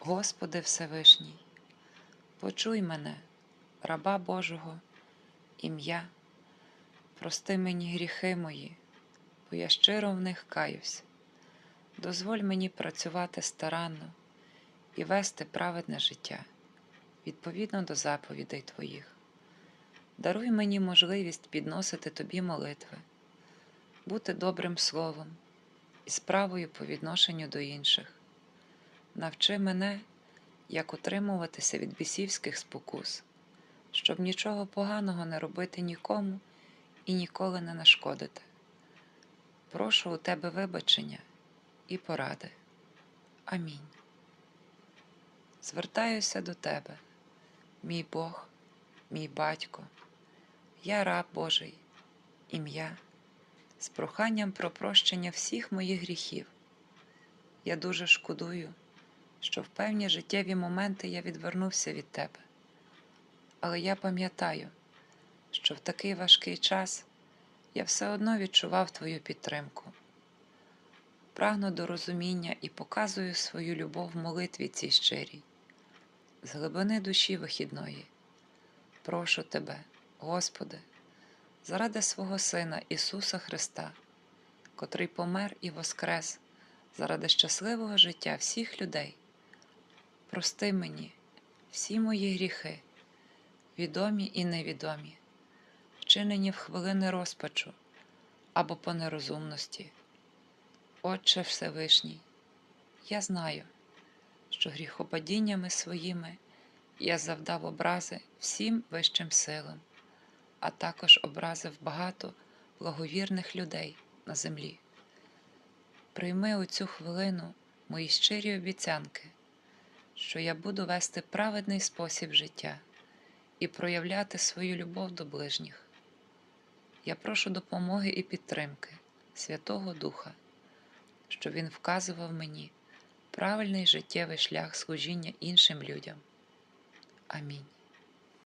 Господи Всевишній, почуй мене, раба Божого, ім'я, прости мені гріхи мої, бо я щиро в них каюсь. Дозволь мені працювати старанно і вести праведне життя відповідно до заповідей Твоїх. Даруй мені можливість підносити Тобі молитви, бути добрим словом і справою по відношенню до інших. Навчи мене, як утримуватися від бісівських спокус, щоб нічого поганого не робити нікому і ніколи не нашкодити. Прошу у тебе вибачення і поради. Амінь. Звертаюся до тебе, мій Бог, мій батько, я раб Божий, ім'я, з проханням про прощення всіх моїх гріхів. Я дуже шкодую, що в певні життєві моменти я відвернувся від тебе. Але я пам'ятаю, що в такий важкий час я все одно відчував твою підтримку. Прагну до розуміння і показую свою любов в молитві цій щирій, з глибини душі вихідної. Прошу тебе, Господи, заради свого Сина Ісуса Христа, котрий помер і воскрес заради щасливого життя всіх людей. Прости мені всі мої гріхи, відомі і невідомі, вчинені в хвилини розпачу або по нерозумності. Отче Всевишній, я знаю, що гріхопадіннями своїми я завдав образи всім вищим силам, а також образив багато благовірних людей на землі. Прийми у цю хвилину мої щирі обіцянки, що я буду вести праведний спосіб життя і проявляти свою любов до ближніх. Я прошу допомоги і підтримки Святого Духа, щоб Він вказував мені правильний життєвий шлях служіння іншим людям. Амінь.